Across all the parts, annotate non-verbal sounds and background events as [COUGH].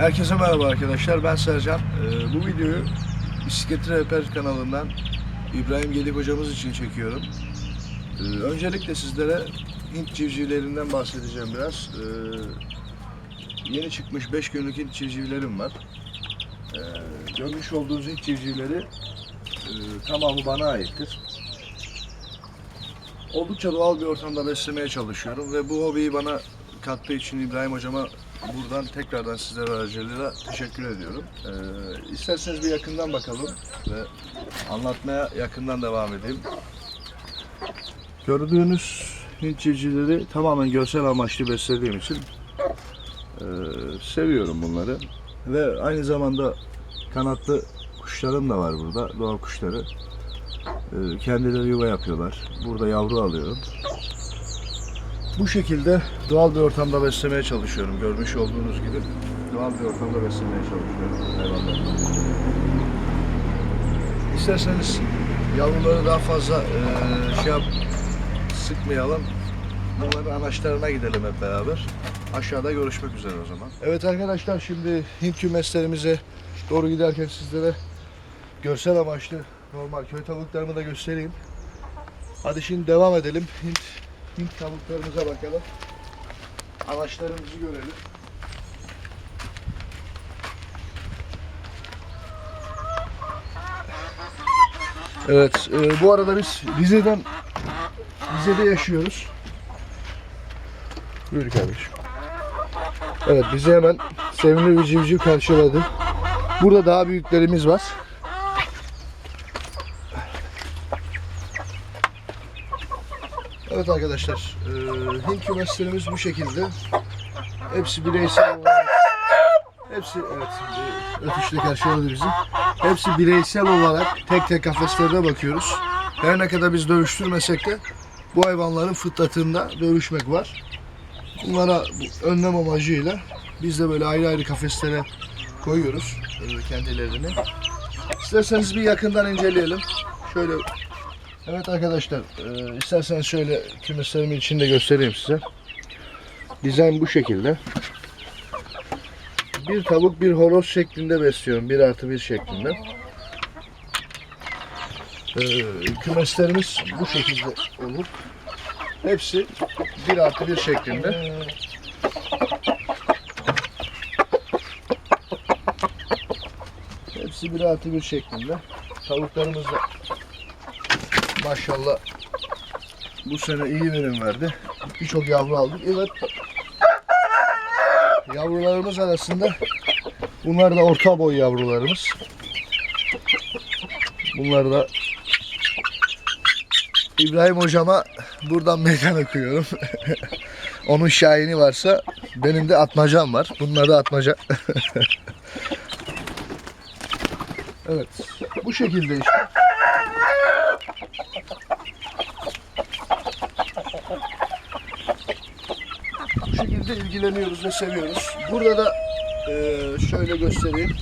Herkese merhaba arkadaşlar. Ben Sercan. Ee, bu videoyu Bisikletli Rehber kanalından İbrahim Gedik hocamız için çekiyorum. Ee, öncelikle sizlere Hint civcivlerinden bahsedeceğim biraz. Ee, yeni çıkmış 5 günlük Hint civcivlerim var. Ee, görmüş olduğunuz Hint civcivleri e, tamamı bana aittir. Oldukça doğal bir ortamda beslemeye çalışıyorum ve bu hobiyi bana kattığı için İbrahim hocama buradan tekrardan sizlere aracılığıyla teşekkür ediyorum. Ee, isterseniz bir yakından bakalım ve anlatmaya yakından devam edeyim. Gördüğünüz Hint civcivleri tamamen görsel amaçlı beslediğim için e, seviyorum bunları. Ve aynı zamanda kanatlı kuşlarım da var burada, doğa kuşları. E, kendileri yuva yapıyorlar. Burada yavru alıyorum. Bu şekilde doğal bir ortamda beslemeye çalışıyorum. Görmüş olduğunuz gibi doğal bir ortamda beslemeye çalışıyorum hayvanları. İsterseniz yavruları daha fazla eee, şey yap, sıkmayalım. Bunların anaçlarına gidelim hep beraber. Aşağıda görüşmek üzere o zaman. Evet arkadaşlar şimdi Hint kümeslerimize doğru giderken sizlere görsel amaçlı normal köy tavuklarımı da göstereyim. Hadi şimdi devam edelim. Hint Hint tavuklarımıza bakalım. Anaçlarımızı görelim. Evet, e, bu arada biz Rize'den Rize'de yaşıyoruz. Buyur kardeşim. Evet, bizi hemen sevimli bir civciv karşıladı. Burada daha büyüklerimiz var. Evet arkadaşlar, e, Hint kümeslerimiz bu şekilde. Hepsi bireysel olarak, hepsi evet, e, ötüşle karşıladı bizi. Hepsi bireysel olarak tek tek kafeslerine bakıyoruz. Her ne kadar biz dövüştürmesek de bu hayvanların fıtratında dövüşmek var. Bunlara bu önlem amacıyla biz de böyle ayrı ayrı kafeslere koyuyoruz e, kendilerini. İsterseniz bir yakından inceleyelim. Şöyle Evet arkadaşlar, e, isterseniz şöyle kümeslerimin içinde göstereyim size. Dizayn bu şekilde. Bir tavuk, bir horoz şeklinde besliyorum. Bir artı bir şeklinde. E, kümeslerimiz bu şekilde olur. Hepsi bir artı bir şeklinde. Hepsi bir artı bir şeklinde. Tavuklarımız da maşallah bu sene iyi verim verdi. Birçok yavru aldık. Evet. Yavrularımız arasında bunlar da orta boy yavrularımız. Bunlar da İbrahim hocama buradan meydan okuyorum. [LAUGHS] Onun şahini varsa benim de atmacam var. Bunlar da atmaca. [LAUGHS] evet. Bu şekilde işte. Bu şekilde ilgileniyoruz ve seviyoruz. Burada da e, şöyle göstereyim.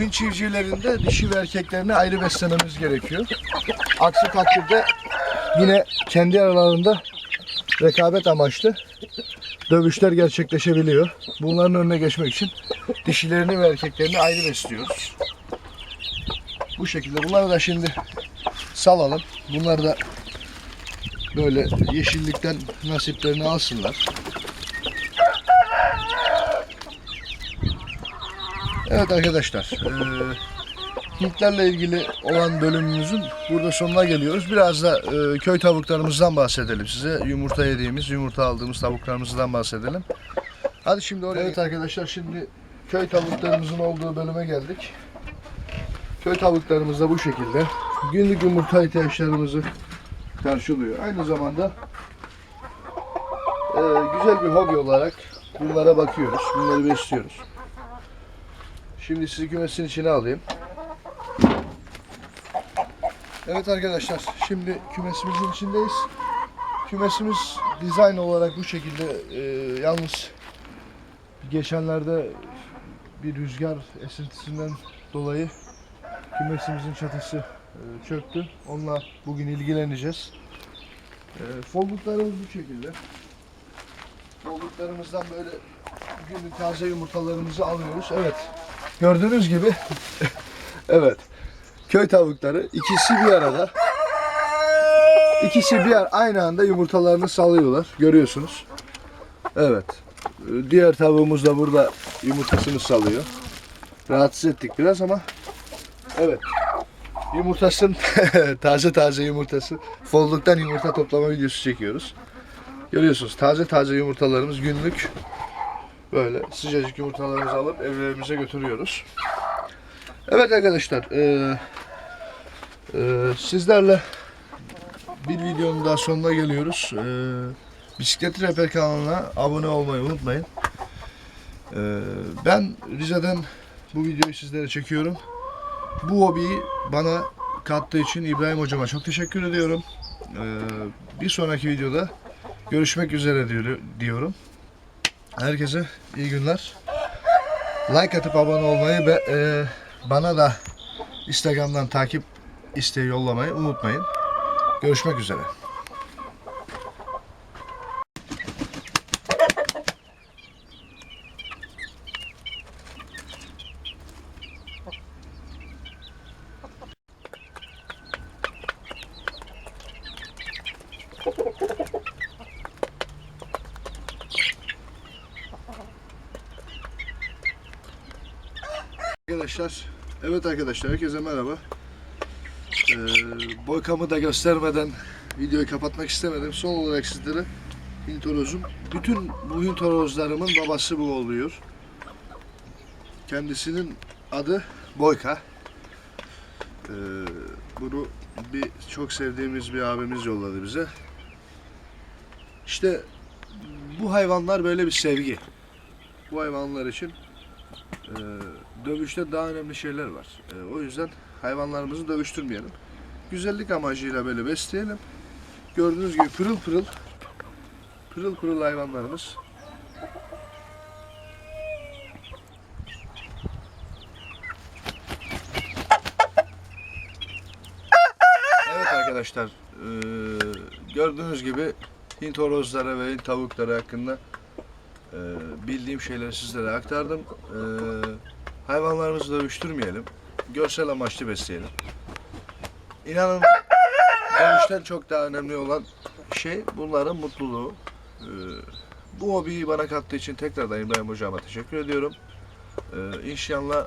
Hint civcivlerinde dişi ve erkeklerini ayrı beslememiz gerekiyor. Aksi takdirde yine kendi aralarında rekabet amaçlı dövüşler gerçekleşebiliyor. Bunların önüne geçmek için dişilerini ve erkeklerini ayrı besliyoruz. Bu şekilde. Bunları da şimdi salalım. Bunlar da böyle yeşillikten nasiplerini alsınlar. Evet arkadaşlar, eee Hintlerle ilgili olan bölümümüzün burada sonuna geliyoruz. Biraz da eee, köy tavuklarımızdan bahsedelim size. Yumurta yediğimiz, yumurta aldığımız tavuklarımızdan bahsedelim. Hadi şimdi oraya. Evet arkadaşlar şimdi köy tavuklarımızın olduğu bölüme geldik. Köy tavuklarımız da bu şekilde. Günlük yumurta ihtiyaçlarımızı karşılıyor. Aynı zamanda eee, güzel bir hobi olarak bunlara bakıyoruz. Bunları besliyoruz. Şimdi sizi kümesin içine alayım. Evet arkadaşlar, şimdi kümesimizin içindeyiz. Kümesimiz dizayn olarak bu şekilde. e, yalnız geçenlerde bir rüzgar esintisinden dolayı kümesimizin çatısı e, çöktü. Onunla bugün ilgileneceğiz. E, folluklarımız bu şekilde. Folluklarımızdan böyle günlük taze yumurtalarımızı alıyoruz. Evet. Gördüğünüz gibi [LAUGHS] evet. Köy tavukları ikisi bir arada. İkisi bir aynı anda yumurtalarını salıyorlar. Görüyorsunuz. Evet. Ee, Diğer tavuğumuz da burada yumurtasını salıyor. Rahatsız ettik biraz ama evet. Yumurtasın [LAUGHS] taze taze yumurtası. Folluktan yumurta toplama videosu çekiyoruz. Görüyorsunuz taze taze yumurtalarımız günlük böyle sıcacık yumurtalarımızı alıp evlerimize götürüyoruz. Evet arkadaşlar eee, eee, sizlerle bir videonun daha sonuna geliyoruz. Eee Bisiklet Rehber kanalına abone olmayı unutmayın. Eee, ben Rize'den bu videoyu sizlere çekiyorum. Bu hobiyi bana kattığı için İbrahim hocama çok teşekkür ediyorum. Eee, bir sonraki videoda görüşmek üzere diyor- diyorum. Herkese iyi günler. Like atıp abone olmayı ve eee, bana da Instagram'dan takip isteği yollamayı unutmayın. Görüşmek üzere. Arkadaşlar, evet arkadaşlar herkese merhaba. Ee, boykamı da göstermeden videoyu kapatmak istemedim. Son olarak sizlere Hint. Bütün bu Hint babası bu oluyor. Kendisinin adı Boyka. Ee, bunu bir çok sevdiğimiz bir abimiz yolladı bize. İşte bu hayvanlar böyle bir sevgi. Bu hayvanlar için dövüşte daha önemli şeyler var. Ee, o yüzden hayvanlarımızı dövüştürmeyelim. Güzellik amacıyla böyle besleyelim. Gördüğünüz gibi pırıl pırıl pırıl pırıl hayvanlarımız. Evet arkadaşlar ee, gördüğünüz gibi Hint horozları ve Hint tavukları hakkında ee, bildiğim şeyleri sizlere aktardım. Ee, hayvanlarımızı dövüştürmeyelim. Görsel amaçlı besleyelim. İnanın dövüşten çok daha önemli olan şey bunların mutluluğu. Ee, bu hobiyi bana kattığı için tekrardan İbrahim Hocama teşekkür ediyorum. Ee, inşallah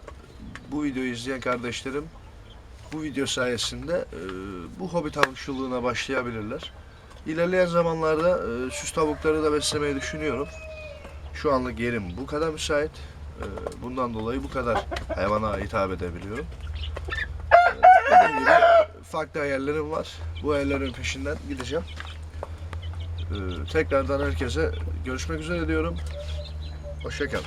bu videoyu izleyen kardeşlerim bu video sayesinde e, bu hobi tavukçuluğuna başlayabilirler. İlerleyen zamanlarda e, süs tavukları da beslemeyi düşünüyorum. Şu anlık yerim bu kadar müsait. Ee, Bundan dolayı bu kadar hayvana hitap edebiliyorum. Ee, Dediğim gibi farklı hayallerim var. Bu hayallerin peşinden gideceğim. Ee, Tekrardan herkese görüşmek üzere diyorum. Hoşçakalın.